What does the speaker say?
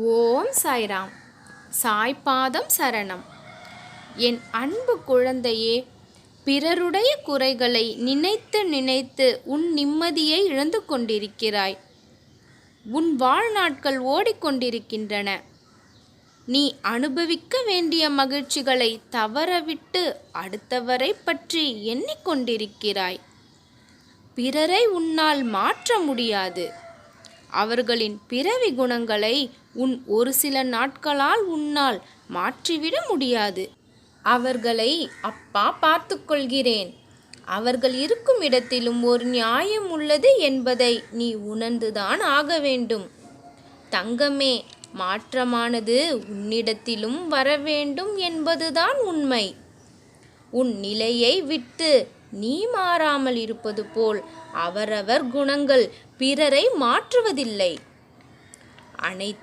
ஓம் சாய்ராம். சாய்பாதம் சரணம். என் அன்பு குழந்தையே பிறருடைய குறைகளை நினைத்து நினைத்து உன் நிம்மதியை இழந்து கொண்டிருக்கிறாய். உன் வாழ்நாட்கள் ஓடிக்கொண்டிருக்கின்றன நீ அனுபவிக்க வேண்டிய மகிழ்ச்சிகளை தவறவிட்டு அடுத்தவரை பற்றி எண்ணிக்கொண்டிருக்கிறாய் பிறரை உன்னால் மாற்ற முடியாது. அவர்களின் பிறவி குணங்களை உன் ஒரு சில நாட்களால் உன்னால் மாற்றிவிட முடியாது. அவர்களை அப்பா பார்த்துக்கொள்கிறேன் அவர்கள் இருக்கும் இடத்திலும் ஒரு நியாயம் உள்ளது என்பதை நீ உணர்ந்துதான் ஆக வேண்டும். தங்கமே மாற்றமானது உன்னிடத்திலும் வர வேண்டும் என்பதுதான் உண்மை. உன் நிலையை விட்டு நீ மாறாமல் இருப்பது போல் அவரவர் குணங்கள் பிறரை மாற்றுவதில்லை. அனைத்து